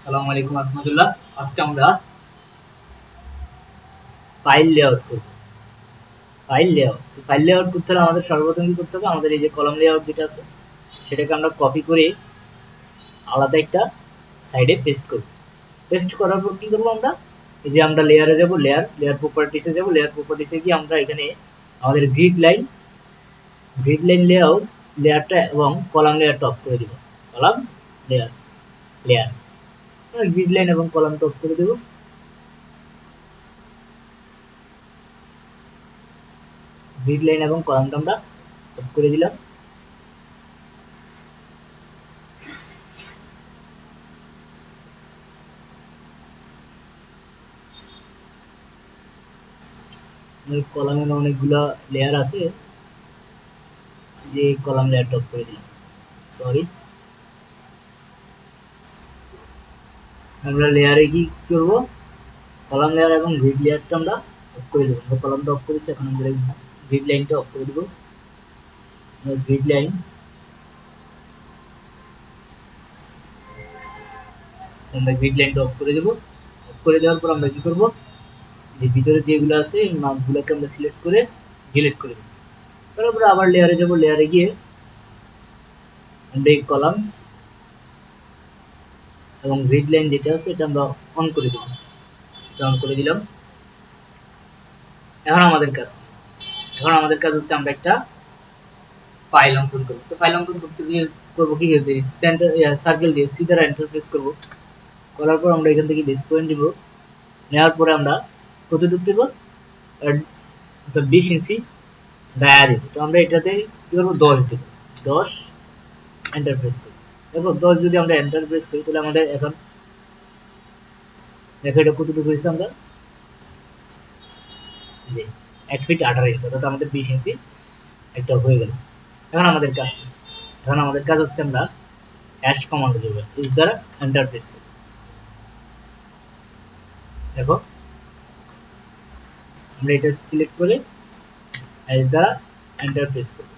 আসসালামু আলাইকুম রহমতুল্লাহ আজকে আমরা ফাইল লেআউট করব। ফাইল লেআউট তো ফাইল লেআউট করতে হলে আমাদের সর্বপ্রথম কি করতে হবে? আমাদের এই যে কলম লেআউট যেটা আছে, সেটাকে আমরা কপি করে আলাদা একটা সাইডে পেস্ট করব। পেস্ট করার পর কি করব আমরা? এই যে আমরা লেয়ারে যাব লেয়ার লেয়ার প্রপার্টিসে যাব লেয়ার প্রপার্টিসে গিয়ে আমরা এখানে আমাদের grid line grid line layout লেয়ারটা এবং কলাম লেয়ারটা অফ করে দিব। Column layer layer grid line এবং কলামটা অফ করে দেব। গ্রিড লাইন এবং কলামটা আমরা অফ করে দিলাম। কলামের অনেকগুলা লেয়ার আছে। যে কলাম লেয়ারটা অফ করে দিলাম। সরি আমরা লেয়ারে কি করব? কলাম লেয়ার এবং গ্রিড লেয়ারটা আমরা অফ করে দেবো। আমরা কলামটা অফ করেছি, এখন আমরা গ্রিড লাইনটা অফ করে দেবো। গ্রিড লাইন আমরা গ্রিড লাইনটা অফ করে দেবো। অফ করে দেওয়ার পর আমরা কি করব? যে ভিতরে যেগুলো আছে, এই মাপগুলোকে আমরা সিলেক্ট করে ডিলিট করে দেবো। তারপরে আবার লেয়ারে যাব। লেয়ারে গিয়ে আমরা এই কলাম এবং গ্রিড লাইন যেটা আছে, এটা আমরা অন করে দেব অন করে দিলাম। এখন আমাদের কাজ এখন আমাদের কাজ হচ্ছে আমরা একটা ফাইল অঙ্কন করব। তো ফাইল অঙ্কন করতে গিয়ে করব কি সেন্টার সার্কেল দিয়ে সিধা এন্টারপ্রেস করব। করার পর আমরা এখান থেকে বেস পয়েন্ট দিব নেওয়ার পরে আমরা কতটুকু দেবো? অর্থাৎ বিশ ইঞ্চি ডায়া দেবো। তো আমরা এটাতে কী করব? দশ দেবো। দশ এন্টারপ্রেস করব। দেখো, দশ যদি আমরা এন্টার প্রেস করি, তাহলে আমাদের এখন দেখো এটা কতটুকু হয়েছে আমরা? যে এক ফিট আঠারো ইঞ্চি অর্থাৎ আমাদের বিশ ইঞ্চি একটা হয়ে গেল। এখন আমাদের কাজ এখন আমাদের কাজ হচ্ছে আমরা হ্যাশ কমান্ড দেবো ইস দ্বারা এন্টার প্রেস করব দেখো, আমরা এটা সিলেক্ট করে হ্যাশ দ্বারা এন্টার প্রেস করব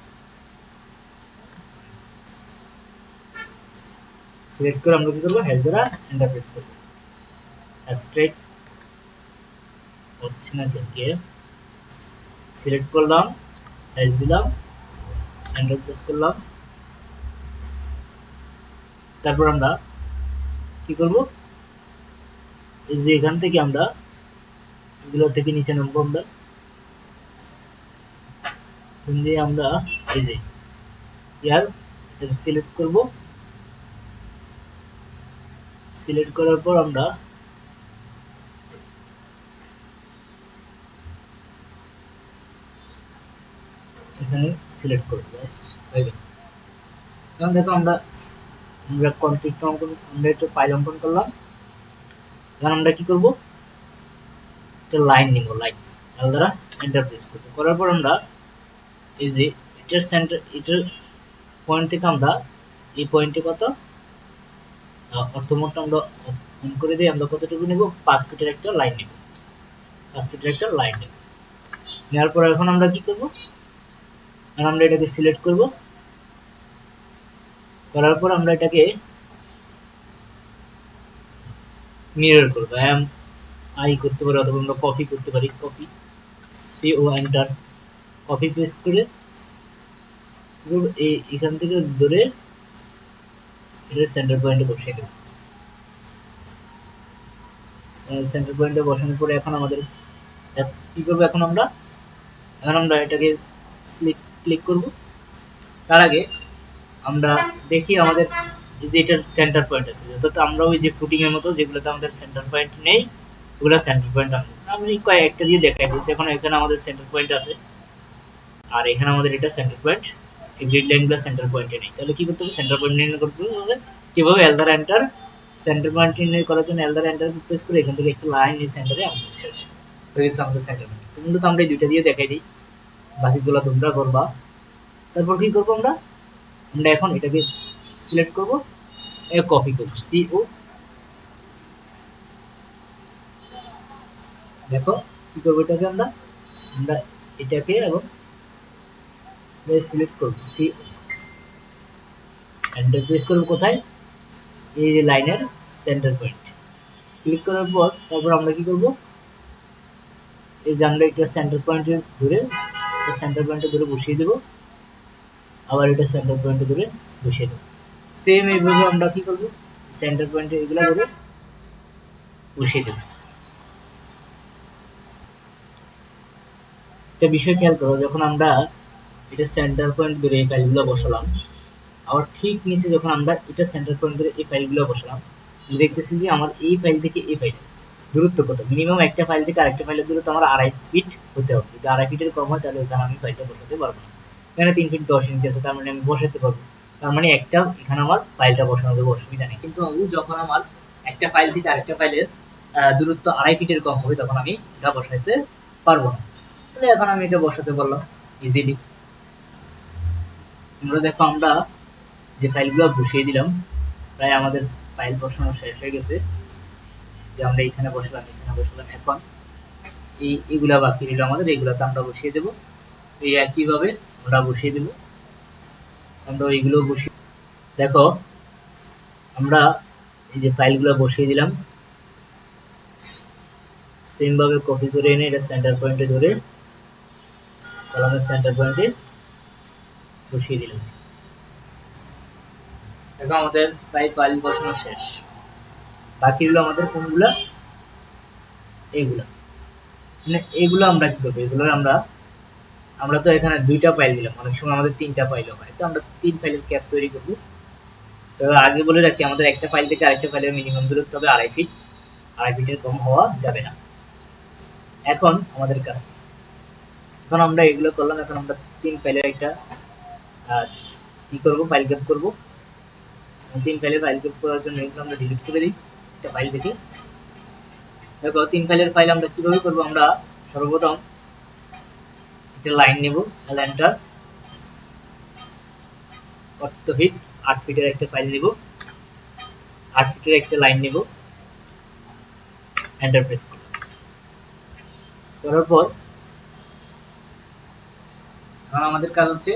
সিলেক্ট করে আমরা কি করব? হ্যাশ দ্বারা করব। স্ট্রেট হচ্ছে না কে সিলেক্ট করলাম হ্যাশ দিলাম এন্টার করলাম। তারপর আমরা কি করব? এই যে এখান থেকে আমরা এগুলো থেকে নিচে নামবো আমরা। আমরা এই যে ইয়ার সিলেক্ট করব। সিলেক্ট করার পর আমরা এখানে সিলেক্ট করব হয়ে গেল। এখন দেখো আমরা আমরা কনফিগ অঙ্কন, আমরা একটু ফাইল অঙ্কন করলাম। এখন আমরা কি করব? একটা লাইন নিব লাইন এল দ্বারা এন্টার প্রেস করব। করার পর আমরা এই যে, এটার সেন্টার এটার পয়েন্ট থেকে আমরা এই পয়েন্টে কত? অর্থমোটটা আমরা অন করে দিয়ে আমরা কতটুকু নেব? পাঁচ ফিটের একটা লাইন নেব। পাঁচ ফিটের একটা লাইন নেব। নেওয়ার পর এখন আমরা কি করব? এখন আমরা এটাকে সিলেক্ট করব। করার পর আমরা এটাকে মিরর করব। এম আই করতে পারি অথবা আমরা কপি করতে পারি। Copy C O enter copy paste করে এখান থেকে ধরে এটার সেন্টার পয়েন্টে বসিয়ে দেব। সেন্টার পয়েন্টে বসানোর পরে এখন আমাদের কি করব এখন আমরা? এখন আমরা এটাকে ক্লিক করব। তার আগে আমরা দেখি আমাদের যে এটার সেন্টার পয়েন্ট আছে, অর্থাৎ আমরা ওই যে ফুটিং এর মতো যেগুলোতে আমাদের সেন্টার পয়েন্ট নেই, ওগুলো সেন্টার পয়েন্ট আনব। আমি কয়েকটা দিয়ে দেখাই দেখুন এখানে আমাদের সেন্টার পয়েন্ট আছে, আর এখানে আমাদের এটা সেন্টার পয়েন্ট গ্রিড লাইনগুলো সেন্টার পয়েন্টে নেই। তাহলে কি করতে হবে? সেন্টার পয়েন্ট নির্ণয় করতে হবে। কীভাবে এলদার এন্টার সেন্টার পয়েন্ট নির্ণয় করার জন্য এলদার এন্টার প্রেস করে এখান থেকে একটা লাইন এই সেন্টারে আমাদের শেষ। হয়ে গেছে আমাদের সেন্টার পয়েন্ট কিন্তু তো আমরা এই দুইটা দিয়ে দেখাই দিই। বাকিগুলো তোমরা করবা। তারপর কি করব আমরা? আমরা এখন এটাকে সিলেক্ট করব। কপি করব। সি ও দেখো, কি করব এটাকে আমরা? আমরা এটাকে এবং সিলেক্ট করব সি এন্টার প্রেস করব কোথায়? এই যে লাইনের সেন্টার পয়েন্ট ক্লিক করার পর তারপর আমরা কি করব? এই এটা সেন্টার পয়েন্টে ধরে সেন্টার পয়েন্টে ধরে বসিয়ে দেব। আবার এটা সেন্টার পয়েন্টে ধরে বসিয়ে দেব। সেম এইভাবে আমরা কি করব? সেন্টার পয়েন্টে এগুলো ধরে বসিয়ে দেব। একটা বিষয় খেয়াল করো, যখন আমরা এটা সেন্টার পয়েন্ট ধরে এই ফাইলগুলো বসালাম। আবার ঠিক নিচে যখন আমরা এটা সেন্টার পয়েন্ট ধরে এই ফাইলগুলো বসালাম আমি দেখতেছি যে আমার এই ফাইল থেকে এই ফাইল দূরত্ব কত? মিনিমাম একটা ফাইল থেকে আরেকটা ফাইলের দূরত্ব আমার আড়াই ফিট হতে হবে। যদি আড়াই ফিটের কম হয়, তাহলে ওখানে আমি ফাইলটা বসাতে পারব না। এখানে তিন ফিট দশ ইঞ্চি আছে, তার মানে আমি বসাতে পারব। তার মানে একটা এখানে আমার ফাইলটা বসানো দেবো অসুবিধা নেই। কিন্তু যখন আমার একটা ফাইল থেকে আরেকটা ফাইলের দূরত্ব আড়াই ফিটের কম হবে, তখন আমি এটা বসাতে পারব না। তাহলে এখন আমি এটা বসাতে পারলাম ইজিলি আমরা দেখো আমরা যে ফাইলগুলো বসিয়ে দিলাম, প্রায় আমাদের ফাইল বসানো শেষ হয়ে গেছে। যে আমরা এখানে বসালাম এখানে বসালাম, এখন এই, এগুলা বাকি রইল আমাদের, এগুলাতে আমরা বসিয়ে দেব। এই একইভাবে আমরা বসিয়ে দেব। আমরা এইগুলো বসিয়ে দেখো, আমরা এই যে ফাইলগুলো বসিয়ে দিলাম। সেমভাবে কপি করে এনে এটা সেন্টার পয়েন্টে ধরে, কলামের সেন্টার পয়েন্টে বসিয়ে দিলাম। দেখো, আমাদের প্রায় ফাইল বসানো শেষ। বাকি রইল আমাদের কোনগুলা? এইগুলা মানে এগুলো আমরা কি করব? এগুলো আমরা আমরা তো এখানে দুইটা ফাইল দিলাম। অনেক সময় আমাদের তিনটা ফাইলও হয়। তো আমরা তিন ফাইলের ক্যাপ তৈরি করব। তো আগে বলে রাখি, আমাদের একটা ফাইল থেকে আরেকটা ফাইলের মিনিমাম দূরত্ব হবে আড়াই ফিট আড়াই ফিটের কম হওয়া যাবে না। এখন আমাদের কাজ। কি? এখন আমরা এগুলো করলাম। এখন আমরা তিন ফাইলের একটা কি করব? ফাইল ক্যাপ করব। তিন ফাইলের ফাইল ক্যাপ করার জন্য এগুলো আমরা ডিলিট করে দিই, একটা ফাইল থেকে দেখো, তিন ফাইলের ফাইল আমরা কীভাবে করব? আমরা সর্বপ্রথম একটা লাইন নেব কত ফিট আট ফিটের একটা ফাইল নেব। আট ফিটের একটা লাইন নেব। এন্টার প্রেস করব। করার পর আমাদের কাজ হচ্ছে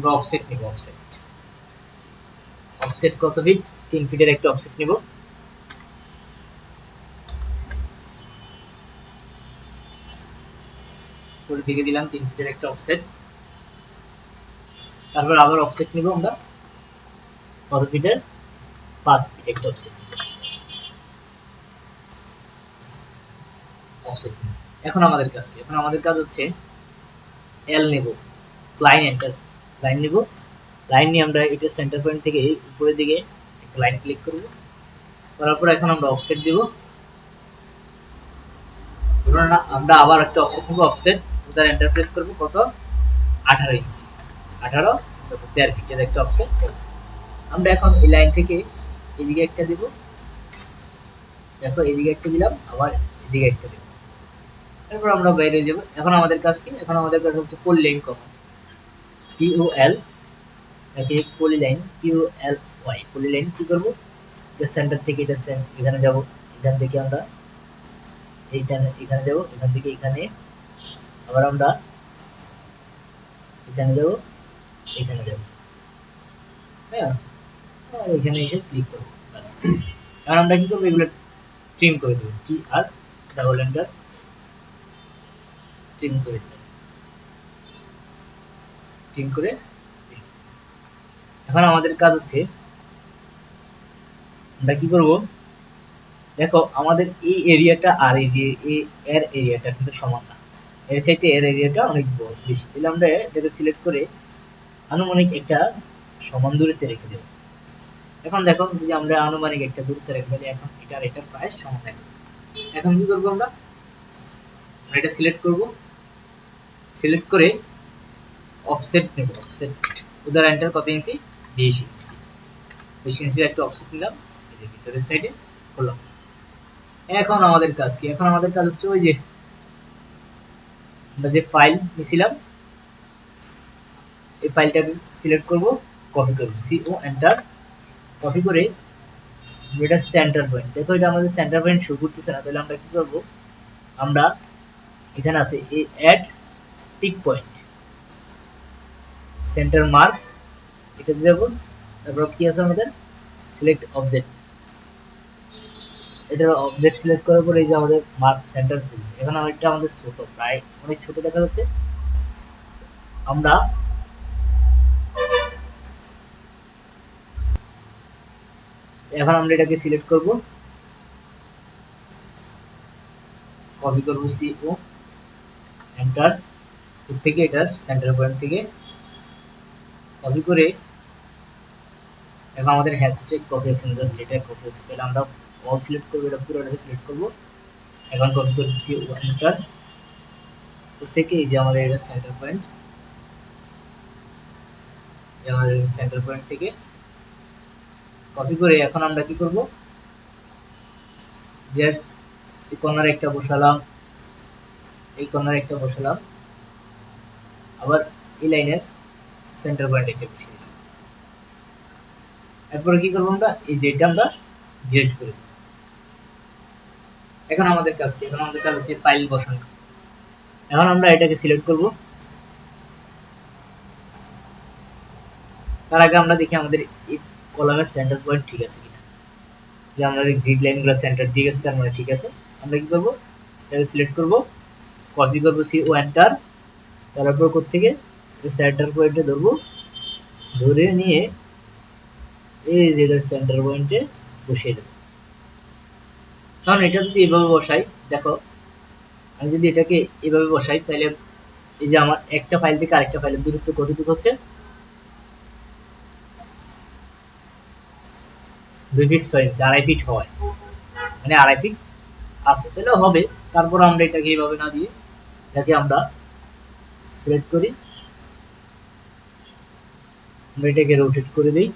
আমরা অফসেট নেব অফসেট অফসেট কত ফিট তিন ফিটের একটা অফসেট নেব। করে দিকে দিলাম, তিন ফিটের একটা অফসেট তারপর আবার অফসেট নিব আমরা। কত ফিটের পাঁচ ফিট একটা অফসেট অফসেট এখন আমাদের কাজ এখন আমাদের কাজ হচ্ছে এল নেব। লাইন এন্টার লাইন নেব। লাইন নিয়ে আমরা এটা সেন্টার পয়েন্ট থেকে উপরের দিকে একটা লাইন ক্লিক করব। করার পর এখন আমরা অফসেট দিব। আমরা আবার একটা অফসেট নেব। অফসেট তার এন্টার প্রেস করব কত? আঠারো ইঞ্চি আঠারো তেরো ফিটের একটা অপশন আমরা এখন এই লাইন থেকে এদিকে একটা দেব। দেখো এদিকে একটা দিলাম, আবার এদিকে একটা দেব তারপর আমরা বাইরে যাব। এখন আমাদের কাজ কি? এখন আমাদের কাজ হচ্ছে পলি লাইন কখন পিও এল একে পলি লাইন পিও ওয়াই পলি লাইন কি করব? সেন্টার থেকে এটা এখানে যাব, এখান থেকে আমরা এইটা এখানে যাব, এখান থেকে এখানে আবার আমরা এখানে যাব এখানে যাব। হ্যাঁ? আর এখানে এসে ক্লিক করব আর আমরা কি করব? এগুলো ট্রিম করে দেবো T R double enter trim করে দিলাম ট্রিম করে এখন আমাদের কাজ হচ্ছে, আমরা কি করব? দেখো, আমাদের এই এরিয়াটা আর এই যে এর এরিয়াটা কিন্তু সমান না। এর চাইতে এর এরিয়াটা অনেক বড়, বেশি। তাহলে আমরা এটাকে সিলেক্ট করে আনুমানিক একটা সমান দূরত্বে রেখে দেব। এখন দেখো, যদি আমরা আনুমানিক একটা দূরত্বে রেখে দিই এখন এটা আর এটা প্রায় সমান থাকে এখন কি করব আমরা? এটা সিলেক্ট করব। সিলেক্ট করে অফসেট নেব অফসেট উদার এন্টার কত ইঞ্চি? বিশ ইঞ্চি। বিশ ইঞ্চির একটা অফসেট নিলাম, এই যে ভিতরের সাইডে হলো। এখন আমাদের কাজ কি? এখন আমাদের কাজ হচ্ছে ওই যে আমরা যে ফাইল নিয়েছিলাম, এই ফাইলটাকে সিলেক্ট করব কপি করব। ও এন্টার কপি করে এটা সেন্টার পয়েন্ট দেখো এটা আমাদের সেন্টার পয়েন্ট শো করতেছে না, তাহলে আমরা কি করব? আমরা এখানে আছে এ add pick point centre mark এটা যাব। তারপর কি আছে আমাদের? সিলেক্ট অবজেক্ট এটা অবজেক্ট সিলেক্ট করার পরে এই যে আমাদের মার্ক সেন্টার এখানে অনেকটা আমাদের ছোট, প্রায় অনেক ছোট দেখা যাচ্ছে। আমরা এখন আমরা এটাকে সিলেক্ট করব। কপি করব ও এন্টার থেকে এটার সেন্টার পয়েন্ট থেকে কপি করে এখন আমাদের হ্যাশট্যাগ কপি হচ্ছে না জাস্ট এটা কপি হচ্ছে। তাহলে আমরা অল সিলেক্ট করব, এটা পুরোটাকে সিলেক্ট করব। এখন কপি করছি এন্টার থেকে এই যে আমাদের এটা সেন্টার পয়েন্ট আমাদের সেন্টার পয়েন্ট থেকে কপি করে এখন আমরা কি করব? জাস্ট এই কর্নার একটা বসালাম। এই কর্নার একটা বসালাম। আবার এই লাইনের সেন্টার পয়েন্ট একটা বসিয়ে দিলাম এরপরে কি করব আমরা? এই যেটা আমরা ডিলিট করে। এখন আমাদের কাজ কি? এখন আমাদের কাজ হচ্ছে ফাইল বসানো। এখন আমরা এটাকে সিলেক্ট করব। তার আগে আমরা দেখি আমাদের এই কলামের সেন্টার পয়েন্ট ঠিক আছে কিনা। যে আমরা গ্রিড লাইনগুলো সেন্টার দিয়ে গেছে, তার মানে ঠিক আছে। আমরা কি করব? এটাকে সিলেক্ট করব। কপি করব সি ও এন্টার তারপর কোথেকে সেন্টার পয়েন্টে ধরবো। ধরে নিয়ে এই যে সেন্টার পয়েন্টে বসিয়ে দেবো। কারণ এটা যদি এভাবে বসাই, দেখো, আমি যদি এটাকে এভাবে বসাই, তাহলে এই যে আমার একটা ফাইল থেকে আরেকটা ফাইলের দূরত্ব কতটুকু হচ্ছে? দুই ফিট ছয় ইঞ্চি আড়াই ফিট হয়। মানে আড়াই ফিট আছে, তাহলে হবে। তারপর আমরা এটাকে এইভাবে না দিয়ে এটাকে আমরা সিলেক্ট করি। আমরা এটাকে রোটেট করে দিই।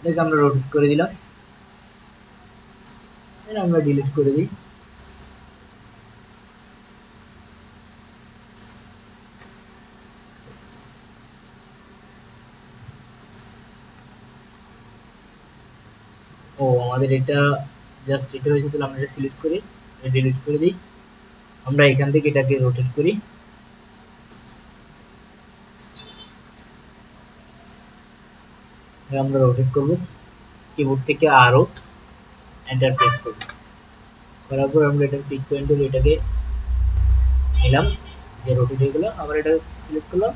এটাকে আমরা রোটেট করে দিলাম। আমরা ডিলিট করে দিই ও আমাদের এটা জাস্ট এটা হয়েছে, তাহলে আমরা এটা সিলেক্ট করি ডিলিট করে দিই। আমরা এখান থেকে এটাকে রোটেট করি। আমরা রোটেট করব কিবোর্ড থেকে আরও এন্টার প্রেস করব। করার পর আমরা এটার পিক পয়েন্ট ধরে এটাকে নিলাম, যে রোটেট হয়ে গেলো, আবার এটা সিলেক্ট করলাম।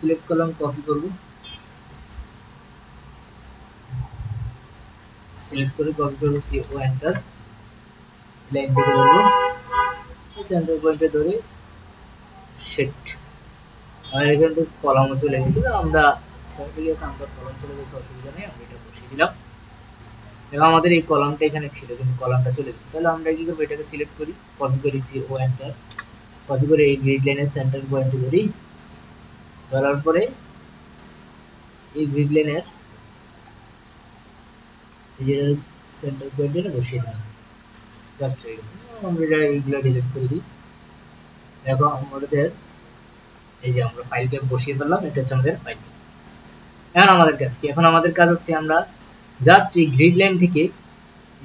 সিলেক্ট করলাম কপি করব। সিলেক্ট করে কপি করব সি ও এন্টার লাইন থেকে ধরবো সেন্টার পয়েন্টে ধরে সেট আর এখান থেকে কলামও চলে গেছিল আমরা আচ্ছা ঠিক আছে, আমরা কলম চলে গেছে অসুবিধা নেই, আমরা এটা বসিয়ে দিলাম। এবং আমাদের এই কলামটা এখানে ছিল, কিন্তু কলামটা চলে গেছে। তাহলে আমরা কি করব, এটাকে সিলেক্ট করি কপি করি সি ও এন্টার কপি করে এই গ্রিড লাইনের সেন্টার পয়েন্টে ধরি। ধরার পরে এই গ্রিড লাইনের যে সেন্টার পয়েন্টে বসিয়ে দিলাম। জাস্ট হয়ে গেল আমরা এটা এইগুলো ডিলিট করে দিই। দেখো আমাদের, এই যে আমরা ফাইলটা বসিয়ে ফেললাম, এটা হচ্ছে আমাদের ফাইল এখন আমাদের কাজ কি? এখন আমাদের কাজ হচ্ছে আমরা জাস্ট এই গ্রিড লাইন থেকে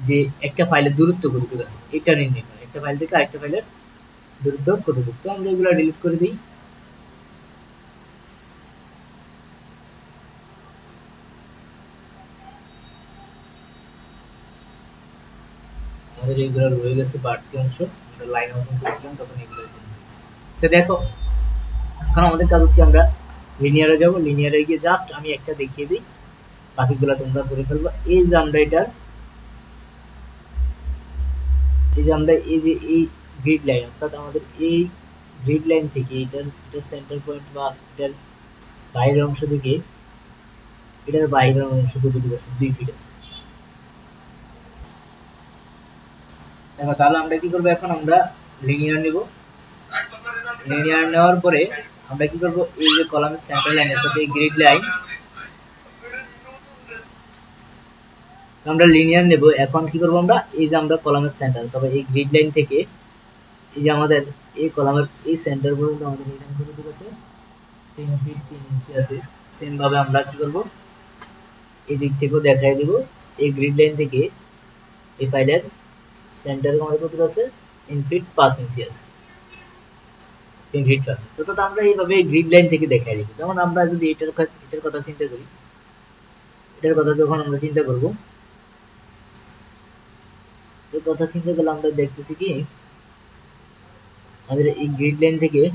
যে একটা ফাইলের দূরত্ব কতটুকু আছে, এটা নির্ণয় করা। একটা ফাইল থেকে আরেকটা ফাইলের দূরত্ব কতটুকু? তো আমরা এগুলো ডিলিট করে দিই। আমাদের এইগুলো রয়ে গেছে বাড়তি অংশ আমরা লাইন ওপেন করেছিলাম, তখন এগুলো তো দেখো, এখন আমাদের কাজ হচ্ছে আমরা লিনিয়ারে যাব। লিনিয়ারে গিয়ে জাস্ট আমি একটা দেখিয়ে দিই। বাকিগুলো তোমরা করে ফেলব। এই যে আমরা এটার, এই যে আমরা এই যে এই গ্রিড লাইন অর্থাৎ আমাদের এই গ্রিড লাইন থেকে এটার এটার সেন্টার পয়েন্ট বা এটার বাইরের অংশ থেকে এটার বাইরের অংশ কতটুকু আছে? দুই ফিট আছে। দেখো, তাহলে আমরা কি করব এখন? আমরা লিনিয়ার নেব। লিনিয়ার নেওয়ার পরে আমরা কি করব? এই যে কলামের সেন্টার লাইন অর্থাৎ এই গ্রিড লাইন আমরা লিনিয়ার নেব। এখন কি করব আমরা? এই যে আমরা কলামের সেন্টার তবে এই গ্রিড লাইন থেকে এই যে আমাদের এই কলামের এই সেন্টার পর্যন্ত আমাদের এখানে কতটুকু আছে, তিন ফিট তিন ইঞ্চি আছে। সেম ভাবে আমরা কি করব? এই দিক থেকেও দেখাই দিব। এই গ্রিড লাইন থেকে এই ফাইলের সেন্টার আমাদের কত আছে? ইনফিট পাঁচ ইঞ্চি আছে। তিন ফিট আছে অর্থাৎ আমরা এইভাবে গ্রিড লাইন থেকে দেখাই দিব যেমন আমরা যদি এটার কা- এটার কথা চিন্তা করি, এটার কথা যখন আমরা চিন্তা করব এই কথা চিন্তা করলে আমরা দেখতেছি কি, আমাদের এই গ্রিড লাইন থেকে,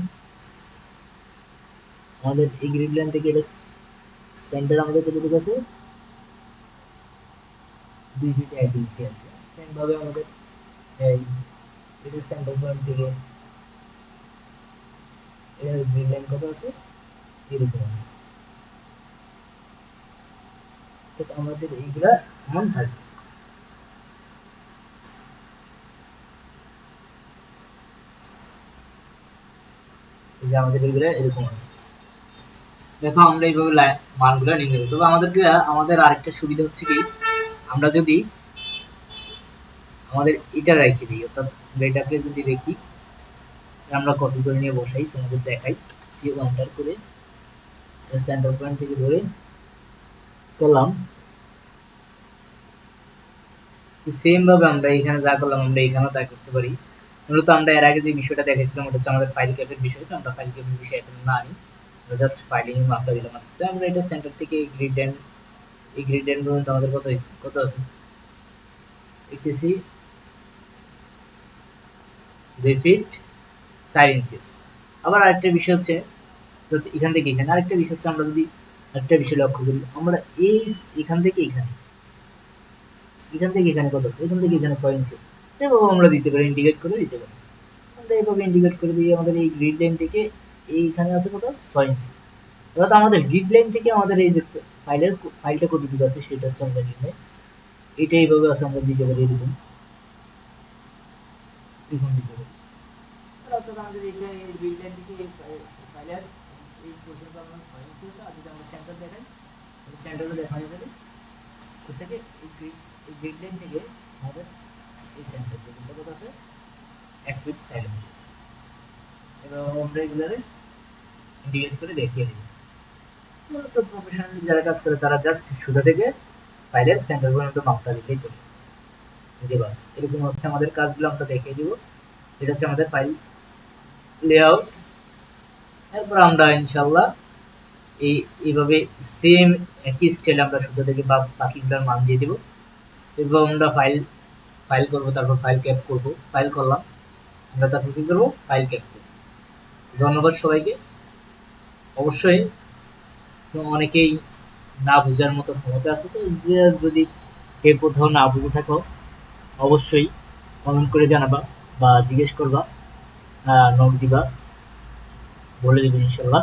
আমাদের এই গ্রিড লাইন থেকে এটা সেন্টার আমাদের কতটুকু আছে? দুই ফিট এক ইঞ্চি আছে। সেম ভাবে আমাদের এই থেকে এর গ্রিড লাইন কত আছে? এরকম আছে তো আমাদের এইগুলা যে আমাদের এইগুলা এরকম আছে। দেখো আমরা এইভাবে মানগুলো নির্ণয় করি তবে আমাদেরকে, আমাদের আরেকটা সুবিধা হচ্ছে কি? আমরা যদি আমাদের এটা রেখে দিই অর্থাৎ এটাকে যদি রেখি আমরা কপি করে নিয়ে বসাই, তোমাদের দেখাই সি ওয়ান্টার করে সেন্টার পয়েন্ট থেকে ধরে করলাম। সেম ভাবে আমরা এখানে যা করলাম, আমরা এখানেও তাই করতে পারি। মূলত আমরা এর আগে যে বিষয়টা দেখেছিলাম, ওটা হচ্ছে আমাদের ফাইল ক্যাপের বিষয়, তো আমরা ফাইল ক্যাপের বিষয় এখন না আনি। আমরা জাস্ট ফাইলিং মাপটা দিলাম। তো আমরা এটা সেন্টার থেকে গ্রিড এন্ড এই গ্রিড এন্ড পর্যন্ত আমাদের কত কত আছে? দেখতেছি। দুই ফিট চার ইঞ্চিস আবার আরেকটা বিষয় হচ্ছে এখান থেকে এখানে আরেকটা বিষয় হচ্ছে, আমরা যদি আরেকটা বিষয় লক্ষ্য করি, আমরা এই এখান থেকে এখানে, এখান থেকে এখানে কত আছে? এখান থেকে এখানে ছয় ইঞ্চি এভাবে আমরা দিতে পারি ইন্ডিকেট করে দিতে পারি। আমরা এইভাবে ইন্ডিকেট করে দিয়ে আমাদের এই গ্রিড লাইন থেকে এইখানে আছে কত? ছয় ইঞ্চি অর্থাৎ আমাদের গ্রিড লাইন থেকে আমাদের এই যে ফাইলের ফাইলটা কতটুকু আছে, সেটা হচ্ছে আমাদের নির্ণয় এটা এইভাবে আছে, আমরা দিতে পারি এরকম। আমাদের এইখানে এই এই আর যদি সেন্টার দেখানো এই লাইন থেকে আমাদের এই সেন্টার এক ইন্ডিকেট করে দেখিয়ে প্রফেশনালি যারা কাজ করে তারা জাস্ট সুতা থেকে ফাইলের সেন্টার পর্যন্ত মাপটা দিলেই চলে বাস, এরকম হচ্ছে আমাদের কাজগুলো, আমরা দেখিয়ে দিব। এটা হচ্ছে আমাদের ফাইল লেআউট এরপর আমরা ইনশাল্লাহ এই, এইভাবে সেম একই স্টাইলে আমরা সুতা থেকে বাকিগুলোর মান দিয়ে দিব। এরপর আমরা ফাইল ফাইল করব, তারপর ফাইল ক্যাপ করব ফাইল করলাম। আমরা তারপর কি করব? ফাইল ক্যাপ করব। ধন্যবাদ সবাইকে। অবশ্যই অনেকেই না বোঝার মতো ক্ষমতা আছে, তো যদি কেউ কোথাও না বুঝে থাকো অবশ্যই কমেন্ট করে জানাবা বা জিজ্ঞেস করবা নোট দিবা বলে দেবেন ইনশাল্লাহ।